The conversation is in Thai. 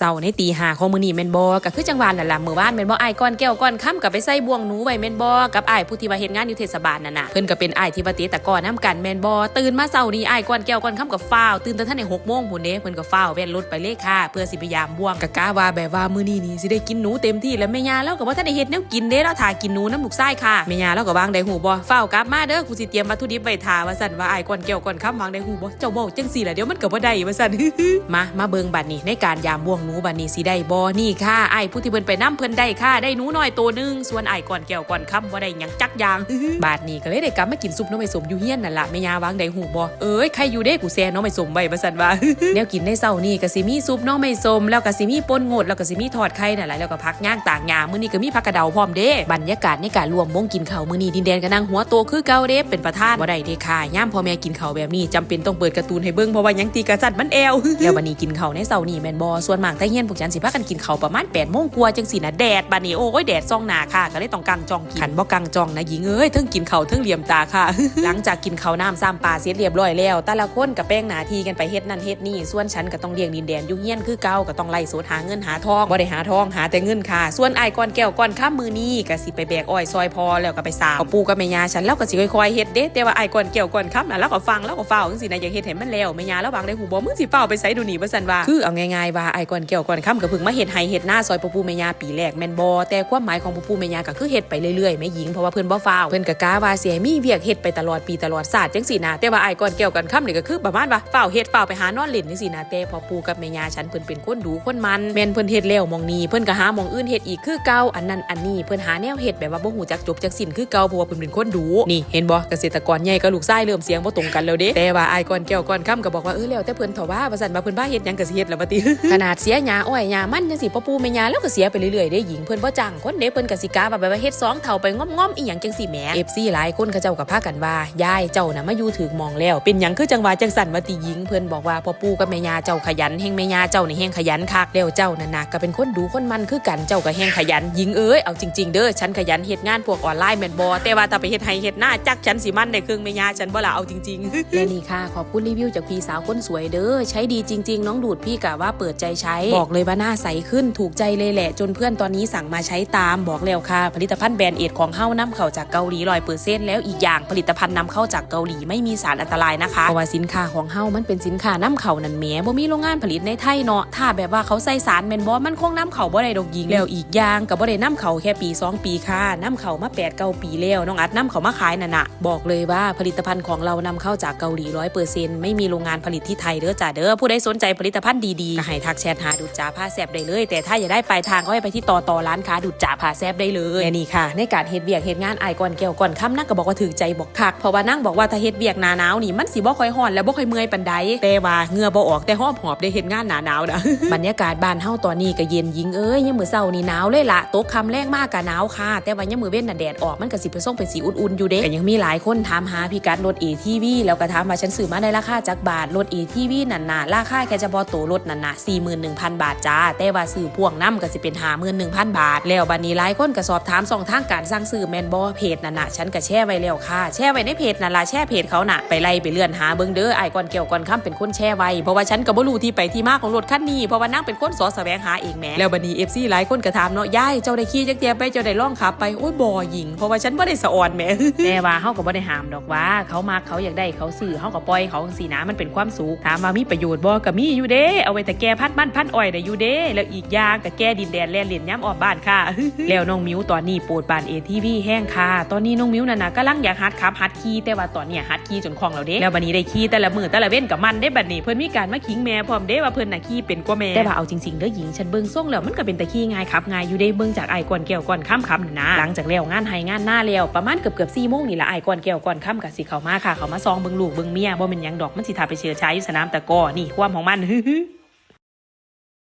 เศร้าในตีหาของมือนี่แมนบอก็คือจังหวะนั่นล่ะมือว่านแมนบอไอ้ก้อนแก้วก้อนค้ำกับไปใส่บ่วงหนูไว้แมนบอกัอ้ายผู้ที่ว่าเฮ็ดงานอยู่เทศบาลนั่นน่ะเพิ่นก็เป็นอ้ายที่ว่าเตะตะกร้อน้ำกันแมนบอตื่นมาเศร้านี่อ้ายก้อนแก้วก้อนค้ำกับฟ้าวตื่นแต่ท่านในหกโมงพุ่นเด้เพิ่นก็ฟ้าวแว่นรถไปเลยค่ะ เพื่อสิพยายามบ่วงกะกะว่าแบบว่ามื้อนี้นี่สิได้กินหนูเต็มที่แล้วแม่ยาแล้วก็บ่ทันได้เฮ็ดแนวกินเด้เราถ่ากินหนูน้ำลูกไส้ค่ะแม่ยาแล้วก็วางได้หูบ่ฟ้าวกลับมาเด้อกูสิเตรียมวัตถุดิบไว้ทาว่าซั่นว่าอ้ายก้อนแก้วก้อนค้ำวางได้หูบ่เจ้าเว้าจังซี่ล่ะเดี๋ยวมันก็บ่ได้ว่าซั่นมามาเบิ่งบัดนี้ในการยามบ่วงหนูบัดนี้สิได้บ่นี่ค่ะไอ้ายผู้ที่เพิ่นไปนํเพิ่นได้ค่ะ ได้หนูน้อยตัวหนึง ส่วนไอ้ายก่อนแก้วก่อนค่ำบ่ได้หยังจักอย่าง บาดนี้ก็เลยได้กลับมากินซุปหน้องไม่สมอยู่เฮียนนั่นล่ะแม่ยาวางได้หูบ่เอ้ยใครอยู่เด้กูแซ่หน้องไม่สมไว้ว่าซั่นว่าแนวกินในเช้านี่ก็สิมีซุปหน้องไม่สม แล้วก็สิมีป่นโงดแล้วก็สิมีทอดไข่นั่นแหละแล้วก็ผักย่างต่างหญ้ามื้อนี้ก็มีผักกระเดาพร้อมเด้บรรยากาศในการรวมวงกินข้าวมื้อนี้ดินแดนก็นั่งหัวโตคือเก่าเด้เป็นประธานบ่ได้เด้ค่ะย่ามพ่อแม่กินข้าวแบบนี้จำเป็นต้องเปิดการ์ตูนให้เบิ่งเพราะว่าหยังตีกระสันมันแอวแล้ววันนี้กินข้าวในเช้านี่แม่นบ่ส่วนมากแต่เฮียนพวกฉันสิพากันกินข้าวประมาณ8โมงกว่าจังสินะแดดบัดนี้โอ้ยแดดซ่องหน้าค่ะ ก็เลยต้องกังจองกินขันบ่กังจองนะหญิงเอ้ยเทั้งกินข้าวเทั้งเหลี่ยมตาค่ะ หลังจากกินข้าวน้ำซ้ำปลาเสร็จเรียบร้อยแล้ว แต่ละคนก็แป้งหน้าที่กันไปเฮ็ดนั่นเฮ็ดนี่ส่วนฉันก็ต้องเลี้ยงดินแดนอยู่เฮียนคือเก่าก็ต้องไล่โสดหาเงินหาทองบ่ได้หาทองหาแต่เงินค่ะ ส่วนไอ้ายก้อนแก้วก้อนข้ามมือนี้ก็สิไปแบกอ้อยซอยพอแล้วก็ไปสาวเอาปูกับแม่ยาฉันแล้วก็สิค่อยๆเฮ็ดเด้แต่ว่าไอ้ายก้อนแก้วก้อนข้ามน่ะแล้วก็ฟังแล้วก็เฝ้าจังซี่นะอยากเฮ็ดให้มันแล้วแม่ยาแล้วบางได้หูบ่มึงสิเฝ้าไปไสดูนี่ว่าซั่นว่าคือเอาง่ายๆว่าไอ้ายก้อนแก้วก้อนข้ามก็เพิ่งมาเฮ็ดให้เฮ็ดหน้าซอยปูปูแม่ยาปีแรกแมนบ่แต่ความหมายของปูปูแม่ยาก็คือเฮ็ดไปเรื่อยๆแม่หญิงเพราะว่าเพิ่อนบ่ฟ้าวเพิ่อนก็กะว่าสิให้มีเวียกเฮ็ดไปตลอดปีตลอดศาสตร์จังซี่นะแต่ว่าไอ้ก้อนแก้วก้อนข้ามนี่ก็คือประมาณว่าเฝ้าเฮ็ดเฝ้าไปหานอนเล่นจังซี่นะแต่พอปูกับแม่ยาฉันเพิ่อนเป็นคนดูคนมันแมนเพิ่อนเฮ็ดแล้วมองนี้เพิ่อนก็หามองอื่นเฮ็ดอีกคือเก่าอันนั้นอันนี้เพิ่อนหาแนวเฮ็ดแบบว่าบ่ฮู้จักจบจักสิ้นคือเก่าเพราะว่าเพิ่อนเป็นคนดูนี่เห็นบ่เกษตรกรใหญ่กับลูกชายเริ่มเสียงบ่ตรงกันแล้วเด้แต่ว่าไอ้ก้อนแก้วก้อนค่ำก็บอกว่าเออแล้วแต่เพิ่อนเถาว่าว่าซั่นว่าเพิ่อนพาเฮ็ดยังก็สิเฮ็ดแล้วบัดนี้ขนาดเสียหญ้าอ้อยหญ้ามันจังซี่พ่อปู่แม่ยาแล้วก็เสียไปเรื่อยๆเด้หญิงเพิ่นบ่จ้างคนเด้เพิ่นก็สิกาว่าแบบว่าเฮ็ดสองเท่าไปง้อมๆอีหยังจังซี่แหม FC หลายคนเขาเจ้าก็พากันว่ายายเจ้าน่ะมาอยู่ถึงมองแล้ว เป็นหยังคือจังว่าจังสั่นว่าติหญิงเพิ่นบอกว่าพ่อปู่กับแม่ย่าเจ้าขยันแฮงแม่ย่าเจ้านี่แฮงขยันคักแล้วเจ้านั่นน่ะก็เป็นคนดูคนมันคือกันเจ้าก็แฮงขยันหญิงเอ้ยเอาจริงๆเด้อฉันขยันเฮ็ดงานพวกออนไลน์แม่นบ่แต่ว่าถ้าไปเฮ็ดให้เฮ็ดหน้าจักฉันสิมันได้ครึ่งแม่ย่าฉันบ่ล่ะเอาจริงๆและนี่ค่ะขอบคุณรีวิวจากพี่สาวคนสวยเด้อใช้ดีจริง ๆ น้องดูดพี่กะว่าเปิดใจใช้บอกเลยว่าหน้าใสขึ้นถูกใจเลยแหละ จนเพื่อนตอนนี้สั่งมาใช้ตามบอกแล้วค่ะ ผลิตภัณฑ์แบรนด์เอทของเฮ้านำเข้าจากเกาหลีร้อยเปอร์เซ็นต์แล้วอีกอย่างผลิตภัณฑ์นำเข้าจากเกาหลีไม่มีสารอันตรายนะคะเพราะว่าสินค้าของเฮ้ามันเป็นสินค้านำเข้านั่นแหมบ่มีโรงงานผลิตในไทยเนาะถ้าแบบว่าเขาใส่สารแมนบอมันคงนำเข้าบ่ได้ดอกยิงแล้วอีกอย่างก็บ่ได้นำเข้าแค่ปี 2 ปีค่ะนำเข้ามา8 9ปีแล้วน้องอัดนำเข้ามาขายนั่นน่ะบอกเลยว่าผลิตภัณฑ์ของเรานำเข้าจากเกาหลีร้อยเปอร์เซ็นต์ไม่มีโรงงานผลิตที่ไทยเด้อจ้าเด้อผู้ใดสนใจผลิตภัณฑ์ดีๆก็ให้ทักแชทหาดูดจ่าผ้าแซบได้เลย แต่ถ้าอยากได้ปลายทางก็ให้ไปที่ต่อต่อร้านค้าดูดจ่าผ้าแซบได้เลยและนี่ค่ะ ในการเฮ็ดเวียกเฮ็ดงานอายก่อนแก้วก่อนค่ำนั่งก็บอกว่าถือใจบอกคักเพราะว่านั่งบอกว่าถ้าเฮ็ดเวียกหนาหนาวนี่มันสิบ่ค่อยฮ้อนและบ่ค่อยเมื่อยปานใดแต่ว่าเหงื่อบ่ออกแต่หอบหอบได้เฮ็ดงานหนาหนาวนะบรรยากาศบ้านเฮาตอนนี้ก็เย็นยิงเอ้ยยามมื้อเช้านี่หนาวเลยล่ะตกค่ำแรงมากก็หนาวค่ะ แต่ว่ายามมื้อเว้นน่ะแดดออกมันก็สิไปส่งเป็นสีอุ่นๆอยู่เด้ก็ยังมีหลายคนถามหาพี่กัดรถ ATV แล้วก็ถามว่าฉันซื้อมาในราคาจักบาทรถ ATV นั่นน่ะราคาแค่เฉพาะตัวรถนั่นน่ะ41,000บาทจ้า แต่ว่าซื้อพ่วงน้ำก็สิเป็น51,000บาท แล้วบัดนี้หลายคนก็สอบถามช่องทางการสั่งซื้อแมนบ่เพจนั่นน่ะฉันก็แชร์ไว้แล้วค่ะ แชร์ไว้ในเพจนั่นล่ะแชร์เพจเขาน่ะไปไล่ไปเลื่อนหาเบิ่งเด้อไอ้ก่อนเกี่ยวก่อนค่ำเป็นคนแชร์ไว้เพราะว่าฉันก็บ่รู้ที่ไปที่มาของรถคันนี้เพราะว่านั่งเป็นคนสอแสวงหาเองแหมแล้วบัดนี้ FC หลายคนก็ถามเนาะยายเจ้าได้ขี่จักเตียไปเจ้าได้ล่องขับไปโอ้ยบ่หญิงเพราะว่าฉันบ่ได้สะออนแหมแต่ว่าเฮาก็บ่ได้ห้ามดอกว่า เขามาเขาอยากได้เขาซื้อเฮาก็ปล่อยเขาจังซี่นะมันเป็นความสุขถามว่ามีประโยชน์บ่ก็มีอยู่เด้เอาไว้แต่แก้พัดมันพันอ้อยได้อยู่เด้แล้วอีกอย่างก็แก้ดินแดนแล่นเล่นย้ำออกบ้านค่ะ แล้วน้องมิวตอนนี้โปรดปาน ATV แห้งค่ะ ตอนนี้น้องมิวน่ะนะกำลังอยากหัดขับหัดขี่แต่ว่าตอนเนี้ยหัดขี่จนคล่องแล้วเด้แล้วบัดนี้ได้ขี่แต่ละมือแต่ละเว้นกับมันได้บัดนี้เพิ่นมีการมาขิงแม่พร้อมเด้ว่าเพิ่นน่ะขี่เป็นกว่าแม่แต่ว่าเอาจริงๆเด้อหญิงฉันเบิ่งส่งแล้วมันก็เป็นตะขี่ง่ายขับง่ายอยู่เด้เบิ่งจากไอ้ก่อนแก้วก่อนค่ำคำน่ะนะหลังจากแล้วงานไห้งานหน้าแล้วประมาณเกือบเกือบ4โมงนี่ละไอ้ก่อนแก้วก่อนค่ำก็สิเข้ามาค่ะ เขามาซองเบิ่งลูกเบิ่งเมียบ่แม่นหยังดอกมันสิทาไปเชื้อชายอยู่สนามตะกอนี่ความของมัน